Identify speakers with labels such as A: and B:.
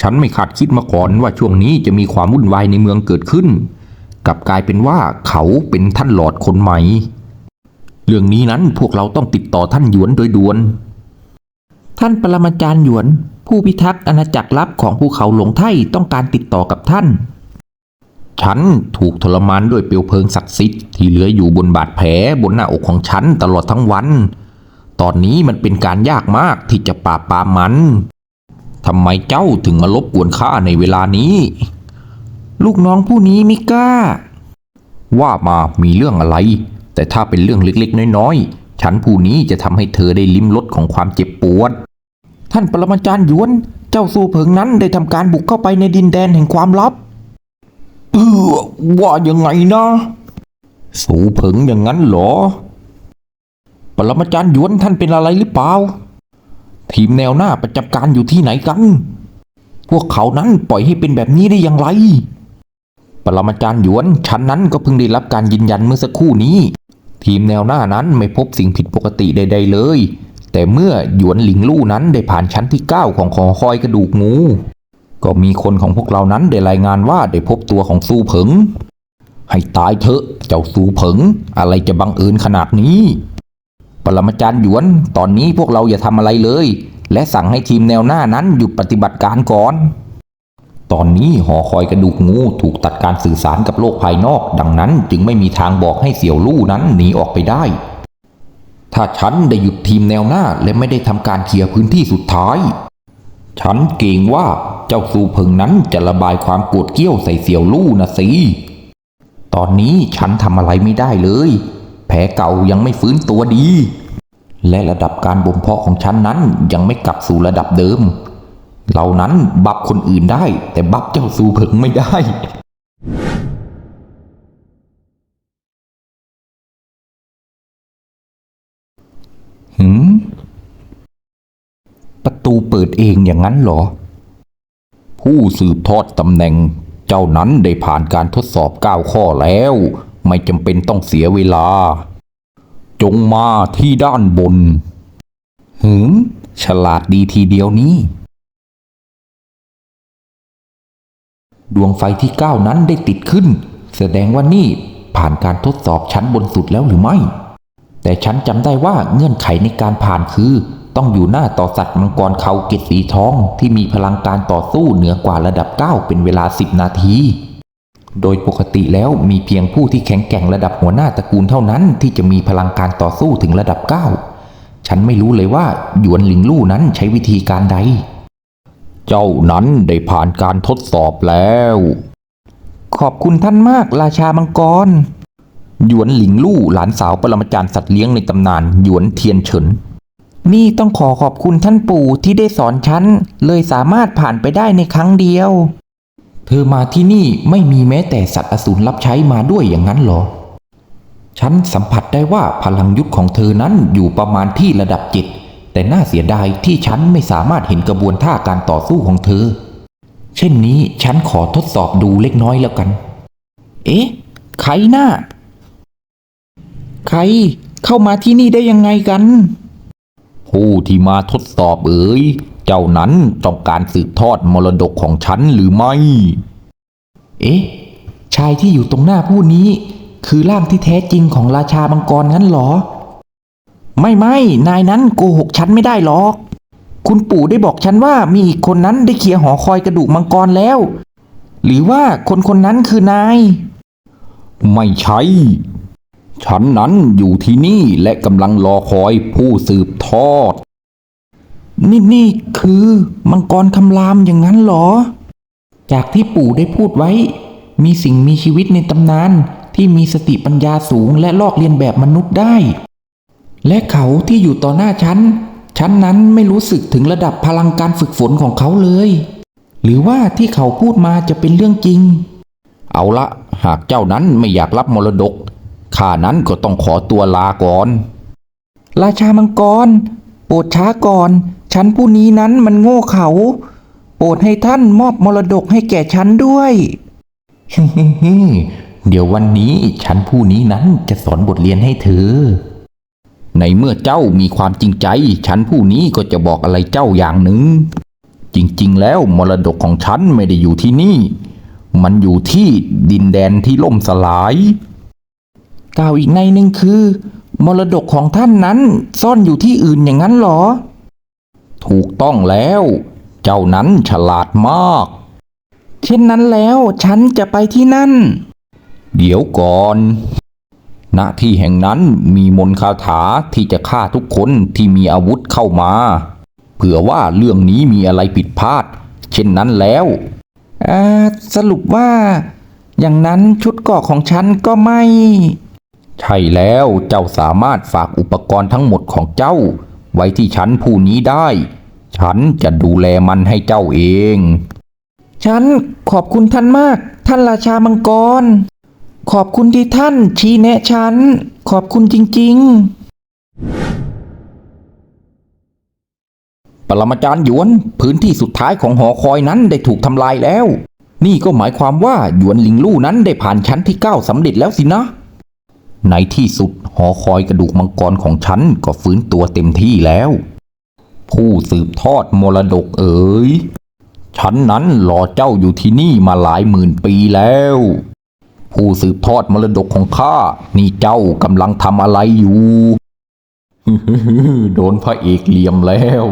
A: ฉันไม่คาดคิดมาก่อนว่าช่วงนี้จะมีความวุ่นวายในเมืองเกิดขึ้น กลับกลายเป็นว่าเขาเป็นท่านหลอดคนใหม่ เรื่องนี้นั้นพวกเราต้องติดต่อท่านหยวนโดยด่วน
B: ท่านปรมาจารย์หยวน ผู้พิทักษ์อาณาจักรลับของภูเขาหลงไท่ต้องการติดต่อกับท่าน
A: ฉันถูกทรมานด้วยเปลวเพลิงศักดิ์สิทธิ์ที่เหลืออยู่บนบาดแผลบนหน้าอกของฉันตลอดทั้งวัน ตอนนี้มันเป็นการยากมากที่จะปราบปรามมัน ทำไมเจ้าถึงมาลบกวนข้าในเวลานี้
B: ลูกน้องผู้นี้ไม่กล้า
A: ว่ามามีเรื่องอะไร แต่ถ้าเป็นเรื่องเล็กๆ น้อยๆ ฉันผู้นี้จะทำให้เธอได้ลิ้มรสของความเจ็บปวด
B: ท่านปรมาจารย์ยวน เจ้าสู่เผิงนั้นได้ทำการบุกเข้าไปในดินแดนแห่งความลับ
A: เออว่ายังไงนะ สูเผิงอย่างนั้นเหรอ ปรมาจารย์ยวนท่านเป็นอะไรหรือเปล่า ทีมแนวหน้าประจำการอยู่ที่ไหนกัน พวกเขานั้นปล่อยให้เป็นแบบนี้ได้อย่างไร ปรมาจารย์หยวนฉันนั้นก็เพิ่งได้รับการยืนยันเมื่อสักครู่นี้ ทีมแนวหน้านั้นไม่พบสิ่งผิดปกติใด ๆ เลย แต่เมื่อหยวนหลิงลู่นั้นได้ผ่านชั้นที่ 9 ของหอคอยกระดูกงู ก็มีคนของพวกเรานั้นได้รายงานว่าได้พบตัวของซูเผิง ให้ตายเถอะเจ้าซูเผิง อะไรจะบังเอิญขนาดนี้ ปรมาจารย์หยวน ตอนนี้พวกเราอย่าทำอะไรเลย และสั่งให้ทีมแนวหน้านั้นหยุดปฏิบัติการก่อน ตอนนี้หอคอยกระดูกงูถูกตัดการสื่อสารกับโลกภายนอก ดังนั้นจึงไม่มีทางบอกให้เสี่ยวลู่นั้นหนีออกไปได้ ถ้าฉันได้หยุดทีมแนวหน้าและไม่ได้ทำการเคลียร์พื้นที่สุดท้าย ฉันเกรงว่าเจ้าซูเพิงนั้นจะระบายความโกรธเกี้ยวใส่เสี่ยวลู่นะสิตอนนี้ฉันทำอะไรไม่ได้เลย แผลเก่ายังไม่ฟื้นตัวดี และระดับการบ่มเพาะของฉันนั้นยังไม่กลับสู่ระดับเดิม เหล่านั้นบับคนอื่นได้ แต่บับเจ้าซูเพิงไม่ได้หืมประตูเปิดเองอย่างนั้นเหรอ ผู้สืบทอดตำแหน่ง เจ้านั้นได้ผ่านการทดสอบเก้าข้อแล้ว ไม่จำเป็นต้องเสียเวลา จงมาที่ด้านบน หืม ฉลาดดีทีเดียวนี้ ดวงไฟที่เก้านั้นได้ติดขึ้น แสดงว่านี่ผ่านการทดสอบชั้นบนสุดแล้วหรือไม่ แต่ฉันจำได้ว่าเงื่อนไขในการผ่านคือ ต้องอยู่หน้าต่อสัตว์มังกรเขาเกตสีทองที่มีพลังการต่อสู้เหนือกว่าระดับ 9 เป็นเวลา 10 นาที โดยปกติแล้วมีเพียงผู้ที่แข็งแกร่งระดับหัวหน้าตระกูลเท่านั้น ที่จะมีพลังการต่อสู้ถึงระดับ 9 ฉันไม่รู้เลยว่าหยวนหลิงลู่นั้นใช้วิธีการใด เจ้านั้นได้ผ่านการทดสอบแล้ว
B: ขอบคุณท่านมากราชามังกร
A: หยวนหลิงลู่หลานสาวปรมาจารย์สัตว์เลี้ยงในตำนานหยวนเทียนเฉิน
B: นี่ต้องขอขอบคุณท่านปู่ที่ได้สอนฉันเลยสามารถผ่านไปได้ในครั้งเดียว
A: เธอมาที่นี่ไม่มีแม้แต่สัตว์อสูรรับใช้มาด้วยอย่างนั้นเหรอ ฉันสัมผัสได้ว่าพลังยุทธของเธอนั้นอยู่ประมาณที่ระดับจิต แต่น่าเสียดายที่ฉันไม่สามารถเห็นกระบวนท่าการต่อสู้ของเธอ เช่นนี้ฉันขอทดสอบดูเล็กน้อยแล้วกัน
B: เอ๊ะ ใครหน่ะใครเข้ามาที่นี่ได้ยังไงกัน
A: ผู้ที่มาทดสอบเอ๋ย เจ้านั้นต้องการสืบทอดมรดกของฉันหรือไม่
B: เอ๊ะ ชายที่อยู่ตรงหน้าผู้นี้ คือร่างที่แท้จริงของราชามังกรงั้นเหรอ ไม่ไม่นายนั้นโกหกฉันไม่ได้หรอก คุณปู่ได้บอกฉันว่ามีอีกคนนั้นได้เคลียร์หอคอยกระดูกมังกรแล้ว หรือว่าคนคนนั้นคือนาย
A: ไม่ใช่ฉันนั้นอยู่ที่นี่และกำลังรอคอยผู้สืบทอด
B: นี่นี่คือมังกรคำรามอย่างนั้นเหรอ จากที่ปู่ได้พูดไว้ มีสิ่งมีชีวิตในตำนานที่มีสติปัญญาสูงและลอกเลียนแบบมนุษย์ได้ และเขาที่อยู่ต่อหน้าฉัน ฉันนั้นไม่รู้สึกถึงระดับพลังการฝึกฝนของเขาเลย หรือว่าที่เขาพูดมาจะเป็นเรื่องจริง
A: เอาละ หากเจ้านั้นไม่อยากรับมรดกข้านั้นก็ต้องขอตัวลาก่อน
B: ราชามังกร โปรดช้าก่อน ฉันผู้นี้นั้นมันโง่เขา โปรดให้ท่านมอบมรดกให้แก่ฉันด้วย
A: เดี๋ยววันนี้ฉันผู้นี้นั้นจะสอนบทเรียนให้เธอ ในเมื่อเจ้ามีความจริงใจ ฉันผู้นี้ก็จะบอกอะไรเจ้าอย่างหนึ่ง จริงๆ แล้วมรดกของฉันไม่ได้อยู่ที่นี่ มันอยู่ที่ดินแดนที่ล่มสลาย
B: กล่าวอีกในหนึ่งคือ มรดกของท่านนั้นซ่อนอยู่ที่อื่นอย่างนั้นเหรอ
A: ถูกต้องแล้ว เจ้านั้นฉลาดมาก
B: เช่นนั้นแล้วฉันจะไปที่นั่น
A: เดี๋ยวก่อน ณ ที่แห่งนั้นมีมนต์คาถาที่จะฆ่าทุกคนที่มีอาวุธเข้ามา เผื่อว่าเรื่องนี้มีอะไรผิดพลาด เช่นนั้นแล้ว
B: สรุปว่า อย่างนั้นชุดเกราะของฉันก็ไม่
A: ใช่แล้วเจ้าสามารถฝากอุปกรณ์ทั้งหมดของเจ้า ไว้ที่ฉันผู้นี้ได้ ฉันจะดูแลมันให้เจ้าเอง
B: ฉันขอบคุณท่านมาก ท่านราชามังกร ขอบคุณที่ท่านชี้แนะฉัน ขอบคุณจริง
A: ปรมาจารย์หยวนพื้นที่สุดท้ายของหอคอยนั้นได้ถูกทำลายแล้ว นี่ก็หมายความว่าหยวนหลิงลู่นั้นได้ผ่านชั้นที่เก้าสำเร็จแล้วสินะ ในที่สุดหอคอยกระดูกมังกรของฉันก็ฟื้นตัวเต็มที่แล้ว ผู้สืบทอดมรดกเอ๋ยฉันนั้นรอเจ้าอยู่ที่นี่มาหลายหมื่นปีแล้ว ผู้สืบทอดมรดกของข้านี่เจ้ากำลังทำอะไรอยู่โดนพระเอกเหลี่ยมแล้ว